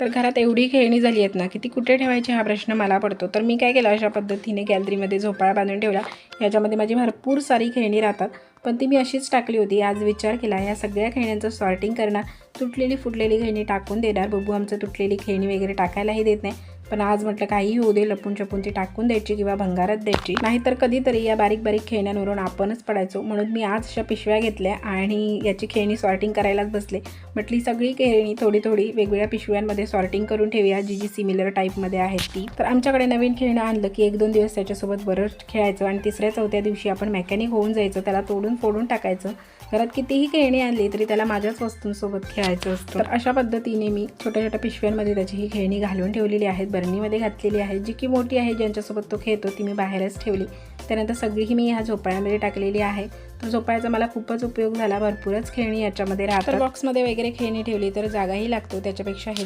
तर घरात एवढी खेळणी झाली आहेत ना की ती कुठे ठेवायची हा प्रश्न मला पडतो. तर मी काय केलं अशा पद्धतीने गॅलरीमध्ये झोपाळा बांधून ठेवला याच्यामध्ये माझी भरपूर सारी खेळणी राहतात. पण ती मी अशीच टाकली होती. आज विचार केला या सगळ्या खेळण्यांचं सॉर्टिंग करणार तुटलेली फुटलेली खेळणी टाकून देणार. बबू आमचं तुटलेली खेळणी वगैरे टाकायलाही देत नाही. पण आज म्हटलं काही होऊ दे लपून छपून ती टाकून द्यायची किंवा भंगारात द्यायची. नाहीतर कधीतरी या बारीक बारीक खेळण्यांवरून आपणच पडायचो. म्हणून मी आज अशा पिशव्या घेतल्या आणि याची खेळणी सॉर्टिंग करायलाच बसले. म्हटली सगळी खेळणी थोडी थोडी वेगवेगळ्या पिशव्यांमध्ये सॉर्टिंग करून ठेवूया जी जी सिमिलर टाईपमध्ये आहेत ती. तर आमच्याकडे नवीन खेळणं आणलं की एक दोन दिवस त्याच्यासोबत बरंच खेळायचं आणि तिसऱ्या चौथ्या दिवशी आपण मेकॅनिक होऊन जायचं त्याला तोडून फोडून टाकायचं. घरात कितीही खेळणी आणली तरी त्याला माझ्याच वस्तूंसोबत खेळायचं असतं. तर अशा पद्धतीने मी छोट्या छोट्या पिशव्यांमध्ये त्याची ही खेळणी घालून ठेवलेली आहेत. बरणीमध्ये घातलेली आहे जी की मोठी आहे ज्यांच्यासोबत तो खेळतो ती मी बाहेरच ठेवली. त्यानंतर सगळीही मी ह्या झोपाळ्यामध्ये टाकलेली आहे. तर झोपाळ्याचा मला खूपच उपयोग झाला भरपूरच खेळणी याच्यामध्ये राहतात. बॉक्समध्ये वगैरे खेळणी ठेवली तर जागाही लागतो त्याच्यापेक्षा हे